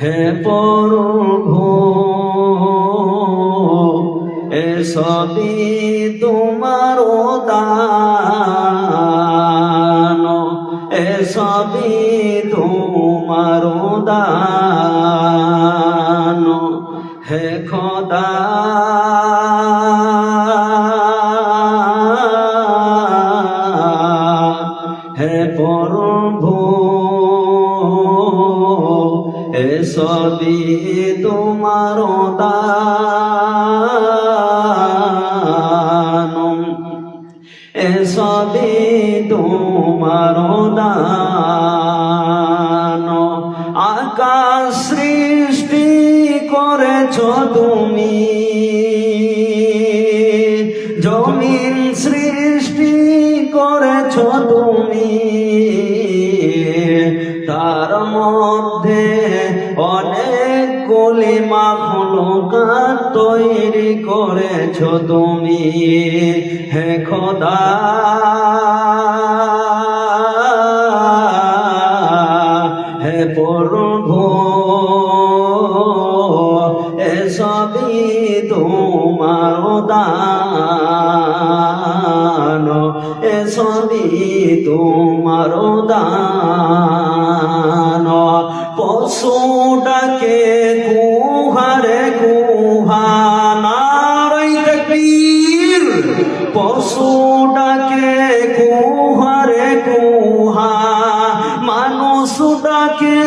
হে প্রভু এসবই তোমার দান। এসবই তোমার দান। হে খোদা হে প্রভু এসবই তোমার দান এসবই তোমার দান আকাশ সৃষ্টি করেছ তুমি। জমিন সৃষ্টি করেছ তুমি। তার মধ্যে গলি মাখলুকা তৈরি করেছ তুমি? হে খোদা। হে প্রভু, এসবই তোমার দান। এসবই তোমার দান। পশুটাকে কুহারে পশুটাকে কুহারে কুহা মানুষটাকে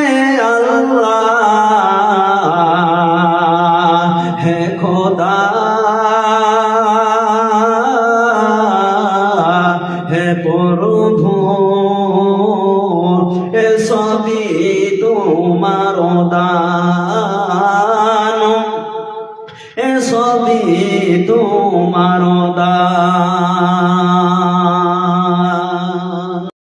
আল্লাহ হে খোদা হে প্রভু এসবই তোমার দান এসবই তোমার দান